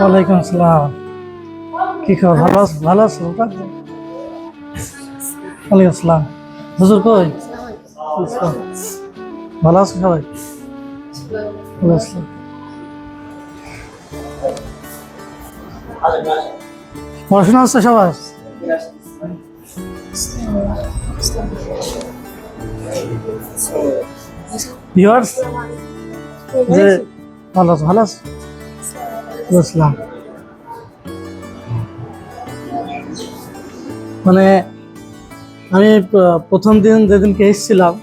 ওয়ালাইকুম আসসালাম। কি খবর? ভালো আছো? ভালো আছো? ওয়ালাইকুম আসসালাম। হুজুর কই? ভালো আছো সবাই? ভালো আসসালাম পড়াশোনা হচ্ছে সবার? ভালো আছো ভালো আছো? বুঝলাম। মানে আমি প্রথম দিন যেদিনকে এসেছিলাম,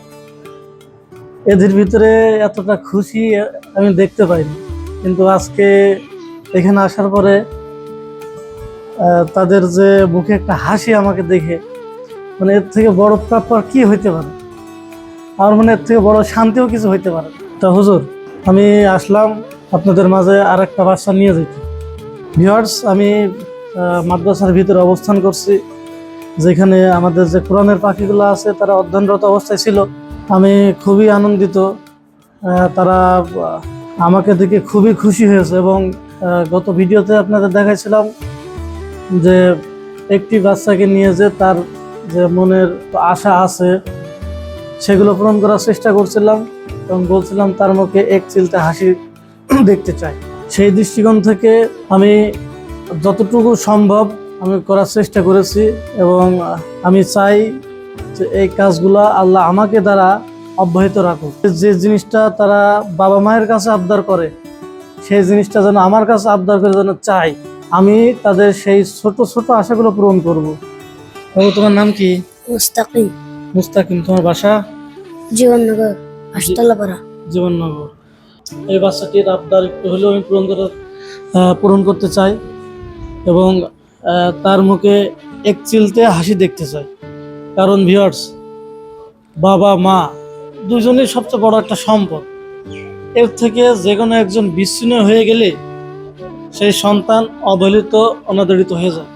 এদের ভিতরে এতটা খুশি আমি দেখতে পাইনি। কিন্তু আজকে এখানে আসার পরে তাদের যে মুখে একটা হাসি আমাকে দেখে মানে এর থেকে বড় প্রাপ্য আর কি হইতে পারে? আমার মনে এর থেকে বড় শান্তিও কিছু হইতে পারে। তা হুজুর, আমি আসলাম আপনাদের মাঝে আর একটা বাচ্চা নিয়ে যেতে ভিওয়ার্স আমি মাদ্রাসার ভিতরে অবস্থান করছি, যেখানে আমাদের যে কোরআনের পাখিগুলো আছে, তারা অধ্যয়নরত অবস্থায় ছিল। আমি খুবই আনন্দিত তারা আমাকে দেখে খুবই খুশি হয়েছে এবং গত ভিডিওতে আপনাদের দেখাইছিলাম যে একটি বাচ্চাকে নিয়ে যে তার যে মনের আশা আছে, সেগুলো পূরণ করার চেষ্টা করছিলাম এবং বলছিলাম তার মুখে এক চিলতে হাসি দেখতে চাই। সেই দৃষ্টিকোণ থেকে আমি যতটুকু সম্ভব আমি করার চেষ্টা করেছি এবং আমি চাই যে এই কাজগুলো আল্লাহ আমাকে দ্বারা অব্যাহত রাখুক। যে জিনিসটা তারা বাবা মায়ের কাছে আবদার করে, সেই জিনিসটা যেন আমার কাছে আবদার করে যেন চাই। আমি তাদের সেই ছোট ছোট আশাগুলো পূরণ করব। বাবু তোমার নাম কি? মুস্তাকিম। মুস্তাকিম তোমার বাসা? জীবননগর আষ্টলাপাড়া জীবননগর। এই বাচ্চাটির আবদার একটু হলেও আমি পূরণ করে আহ, পূরণ করতে চাই এবং তার মুখে এক চিলতে হাসি দেখতে চাই। কারণ ভিউয়ার্স বাবা মা দুজনেই সবচেয়ে বড় একটা সম্পদ। এর থেকে যে কোনো একজন বিচ্ছিন্ন হয়ে গেলে সেই সন্তান অবহেলিত অনাদরিত হয়ে যায়।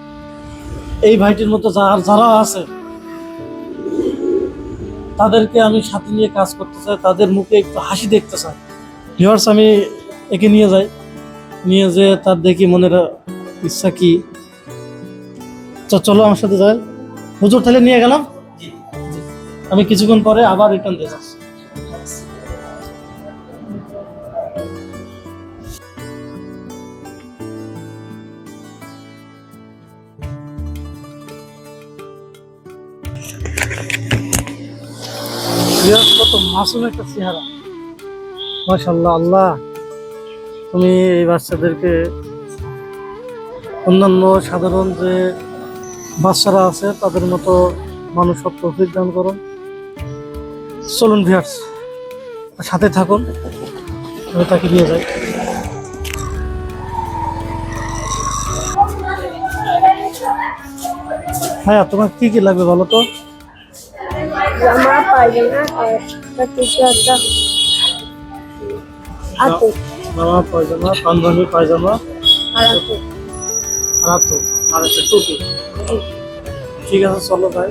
এই ভাইটির মতো যার যারা আছে তাদেরকে আমি সাথে নিয়ে কাজ করতে চাই তাদের মুখে একটু হাসি দেখতে চাই। ভিওয়ার্স আমি একে নিয়ে যাই। নিয়ে যে তার দেখি মনের ইচ্ছা কি। চলো আমার সাথে যাই। হুজুর তাহলে নিয়ে গেলাম? আমি কিছুক্ষণ পরে আবার রিটার্ন দিয়ে যাচ্ছি। কত মাসুম একটা চেহারা। মাশাল্লাহ আল্লাহ। তুমি এই বাচ্চাদেরকে অন্যান্য সাধারণ যে বাচ্চারা আছে, তাদের মতো মানুষত্ব দান করো। চলুন ভিয়ার্স সাথে থাকুন। আমি তাকে নিয়ে যাই। হ্যাঁ তোমার কি কি লাগবে বলো তো? জামা পায়জামা একটা টি-শার্ট আতো। জামা পায়জামা পাঞ্জাবি পায়জামা। আর আতো। আর তো আর একটা টুপি। ঠিক আছে চলো ভাই।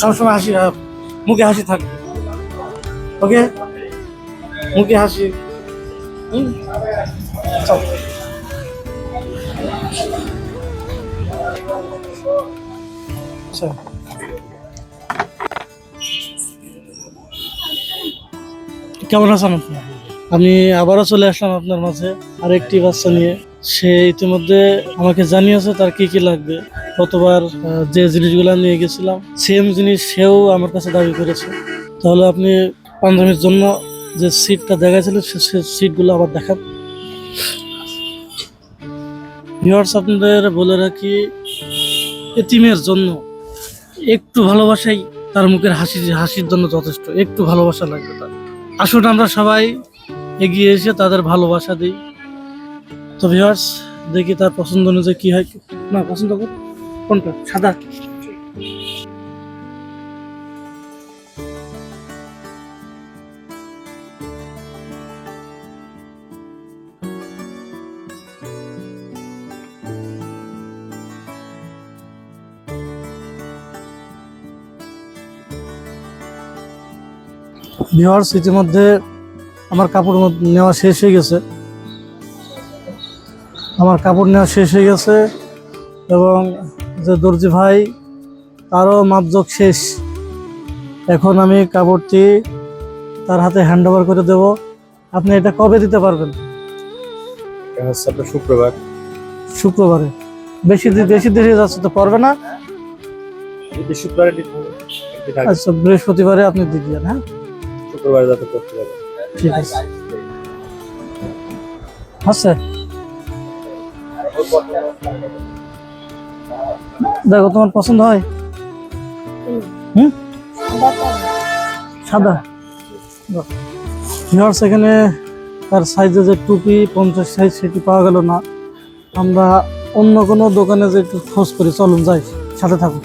সবসময় হাসি মুখে হাসি থাকবে ওকে? মুখে হাসি। হুম? চল। আচ্ছা। কেমন আছেন আপনি? আমি আবারও চলে আসলাম আপনার মাঝে আর একটি বাচ্চা নিয়ে। সে ইতিমধ্যে আমাকে জানিয়েছে তার কি কি লাগবে। গতবার আহ, যে জিনিসগুলো নিয়ে গেছিলাম সেম জিনিস সেও আমার কাছে দাবি করেছে। তাহলে আপনি পাঞ্জাবির জন্য যে সিটটা দেখাইছিল সে সে সিটগুলো আবার দেখান। ভিউয়ার্স আপনাদের বলে রাখি এতিমের জন্য একটু ভালোবাসাই তার মুখের হাসি হাসির জন্য যথেষ্ট। একটু ভালোবাসা লাগবে তার। আসুন আমরা সবাই এগিয়ে এসে তাদের ভালোবাসা দিই। তো ভিওয়ার্স দেখি তার পছন্দ অনুযায়ী কী হয়। না, পছন্দ কোনটা? সাদা। ভিউয়ার্স ইতিমধ্যে আমার কাপড় নেওয়া শেষ হয়ে গেছে। আমার কাপড় নেওয়া শেষ হয়ে গেছে এবং যে দর্জি ভাই তারও মাপজোক শেষ। এখন আমি কাপড়টি তার হাতে হ্যান্ড ওভার করে দেব। আপনি এটা কবে দিতে পারবেন? হচ্ছে আপনার শুক্রবার। শুক্রবারে। বেশি বেশি দেরি হয়ে যাচ্ছে তো পারবে না? আচ্ছা বৃহস্পতিবারে আপনি দিয়ে হ্যাঁ? শুক্রবারে যাতে করতে পারে। ঠিক আছে। আচ্ছা দেখো, তোমার পছন্দ হয়? হুম? সাদা। ভিওর্স এখানে তার সাইজে যে টুপি, পঞ্চাশ সাইজ সেটি পাওয়া গেল না। আমরা অন্য কোনো দোকানে যে একটু খোঁজ করি, চলুন যাই, সাথে থাকুন।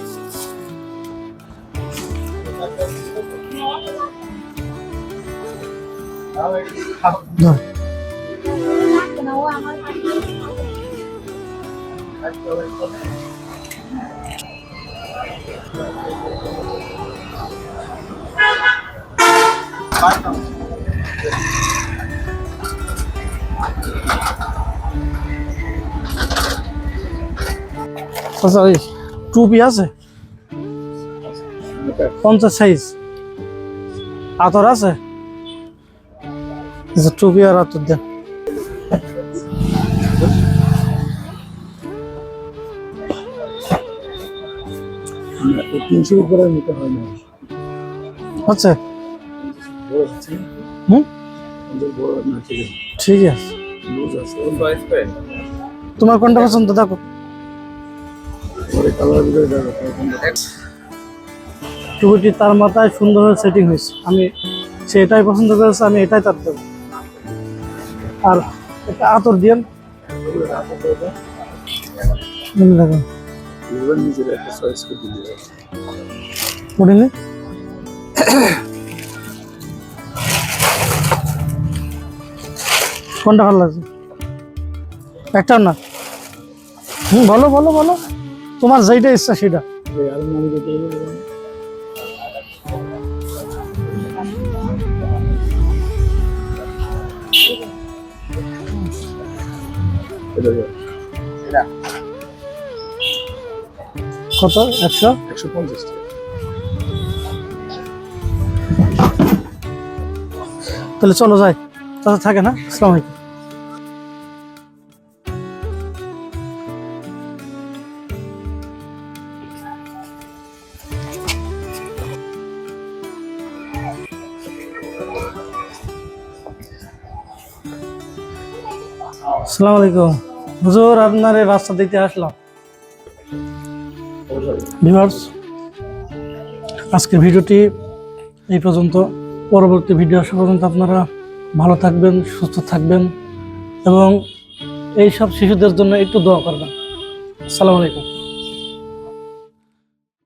আচ্ছা ওই টুপি আছে? পঞ্চাশ সাইজ। আতর আছে? টুপি আর আতর দেন তোমার কোনটা পছন্দ? দেখো। টুপিটি তার মাথায় সুন্দরভাবে সেটিং হয়েছে। আমি সে এটাই পছন্দ করেছে, আমি এটাই তার দেবো। আর একটা আতর দিয়েন। কোনটা ভালো লাগছে? একটাও না? হুম, বলো বলো বলো। তোমার যেইটা ইচ্ছা সেটা। কত? একশো? একশো পঞ্চাশ তাহলে চলো যাই। তাহলে থাকে না? আসসালামু আলাইকুম। আসসালামু আলাইকুম। হুজুর, আপনার এই রাস্তা দিতে আসলাম। ভিউয়ার্স, আজকের ভিডিওটি এই পর্যন্ত। পরবর্তী ভিডিও আসা পর্যন্ত আপনারা ভালো থাকবেন, সুস্থ থাকবেন এবং এই সব শিশুদের জন্য একটু দোয়া করবেন। আসসালামু আলাইকুম।